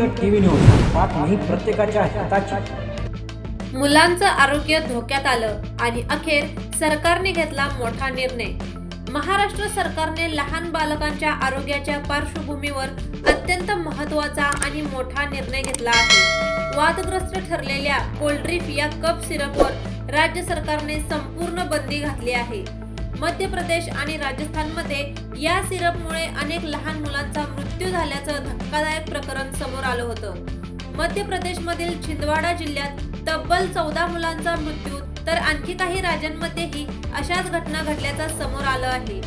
जनहित TV news बातमी प्रत्येकाच्या हिताची. मुलांचं आरोग्य धोक्यात आलं आणि अखेर सरकारने घेतला मोठा निर्णय. महाराष्ट्र सरकारने लहान बालकांच्या आरोग्याच्या पार्श्वभूमीवर अत्यंत महत्त्वाचा आणि मोठा निर्णय घेतला आहे. वादग्रस्त ठरलेल्या कोल्ड्रिफ या कप सिरपवर राज्य सरकारने संपूर्ण बंदी घातली आहे. मध्य प्रदेश आणि राजस्थानमध्ये या सिरपमुळे अनेक लहान मुलांचा मृत्यू झाल्याचं धक्कादायक प्रकरण समोर आलं होतं. मध्य प्रदेशमधील छिंदवाडा जिल्ह्यात तब्बल चौदा मुलांचा मृत्यू तर आणखी काही राज्यांमध्येही अशाच घटना घडल्याचं समोर आलं आहे.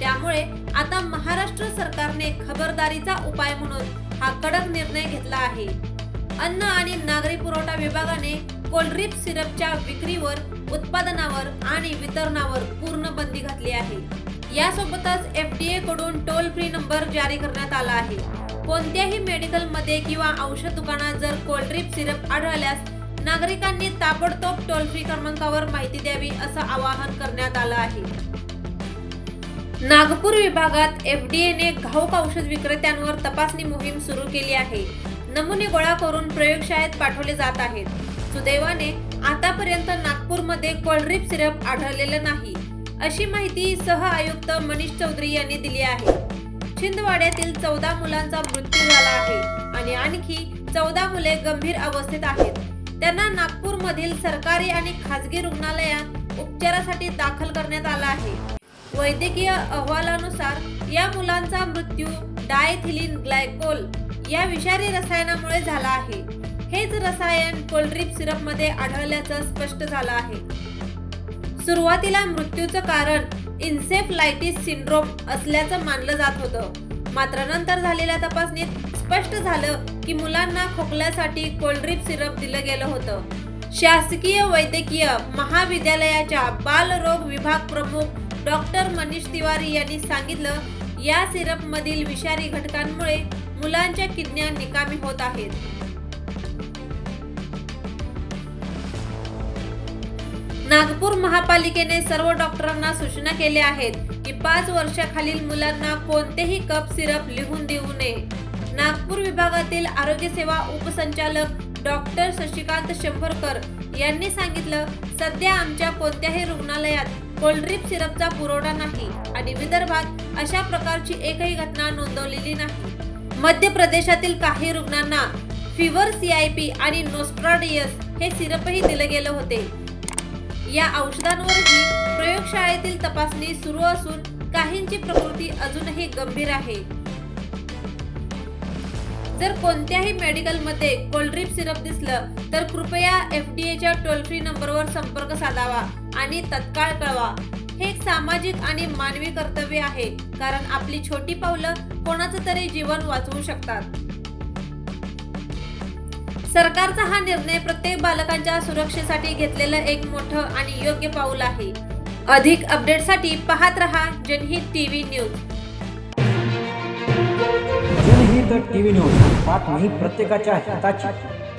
त्यामुळे आता महाराष्ट्र सरकारने खबरदारीचा उपाय म्हणून हा कडक निर्णय घेतला आहे. अन्न आणि नागरी पुरवठा विभागाने कोल्ड्रिप सिरपच्या विक्रीवर उत्पादनावर आणि वितरणावर बंदी घातली आहे. यासोबतच एफडीए कडून टोल फ्री नंबर जारी करण्यात आला आहे. कोणत्याही मेडिकलमध्ये किंवा औषध दुकानात जर कोल्ड्रिप सिरप आढळल्यास नागरिकांनी ताबडतोब टोल फ्री क्रमांकावर माहिती द्यावी असं आवाहन करण्यात आलं आहे. नागपूर विभागात एफडीएने घाऊक औषध विक्रेत्यांवर तपासणी मोहीम सुरू केली आहे. नमुने गोळा करून प्रयोगशाळेत पाठवले जात आहेत. सुदैवाने आतापर्यंत नागपूरमध्ये कोल्ड्रिप सिरप आढळलेलं नाही. अशी माहिती सह आयुक्त मनीष चौधरी यांनी दिली आहे. छिंदवाड्यातील चौदा मुलांचा मृत्यू झाला आहे आणि आणखी चौदा मुले गंभीर अवस्थेत आहेत. त्यांना नागपूरमधील सरकारी आणि खासगी रुग्णालयात उपचारासाठी दाखल करण्यात आला आहे. वैद्यकीय अहवालानुसार या मुलांचा मृत्यू डायथिलिन ग्लायकोल या विषारी रसायनामुळे झाला आहे. हेच रसायन कोल्ड्रिप सिरपमध्ये आढळल्याचं स्पष्ट झालं आहे. सुरुवातीला मृत्यूचं कारण इन्सेफलायटिस सिंड्रोम असल्याचं मानलं जात होतं. मात्र नंतर झालेल्या तपासणीत स्पष्ट झालं की मुलांना खोकल्यासाठी कोल्ड्रिप सिरप दिलं गेलं होतं. शासकीय वैद्यकीय महाविद्यालयाच्या बालरोग विभाग प्रमुख डॉक्टर मनीष तिवारी यांनी सांगितलं या सिरपमधील विषारी घटकांमुळे मुलांच्या किडन्या निकामी होत आहेत. नागपूर महापालिकेने सर्व डॉक्टरांना सूचना केल्या आहेत की पाच वर्षाखालील मुलांना कोणतेही कप सिरप लिहून देऊ नये. नागपूर विभागातील आरोग्य सेवा उपसंचालक डॉक्टर शशिकांत शंभरकर यांनी सांगितलं सध्या आमच्या कोणत्याही रुग्णालयात कोल्ड्रिप सिरपचा पुरवठा नाही आणि विदर्भात अशा प्रकारची एकही घटना नोंदवलेली नाही. मध्य प्रदेशातील काही रुग्णांना फिवर सीआयपी आणि नोस्ट्राडियस हे सिरपही दिलं गेलं होते. या औषधांवरही प्रयोगशाळेतील तपासणी सुरू असून काहींची प्रकृती अजूनही गंभीर आहे. जर कोणत्याही मेडिकलमध्ये कोल्ड्रिप सिरप दिसलं तर कृपया एफ डी एच्या टोल फ्री नंबरवर संपर्क साधावा आणि तत्काळ कळवा. हे एक सामाजिक आणि मानवी कर्तव्य आहे कारण आपली छोटी पावलं कोणाचं तरी जीवन वाचवू शकतात. सरकारचा हा निर्णय प्रत्येक बालकांच्या सुरक्षेसाठी घेतलेलं एक मोठं आणि योग्य पाऊल आहे. अधिक अपडेटसाठी पाहत रहा Janhit TV news. Janhit TV news बातमी प्रत्येकाच्या हिताची.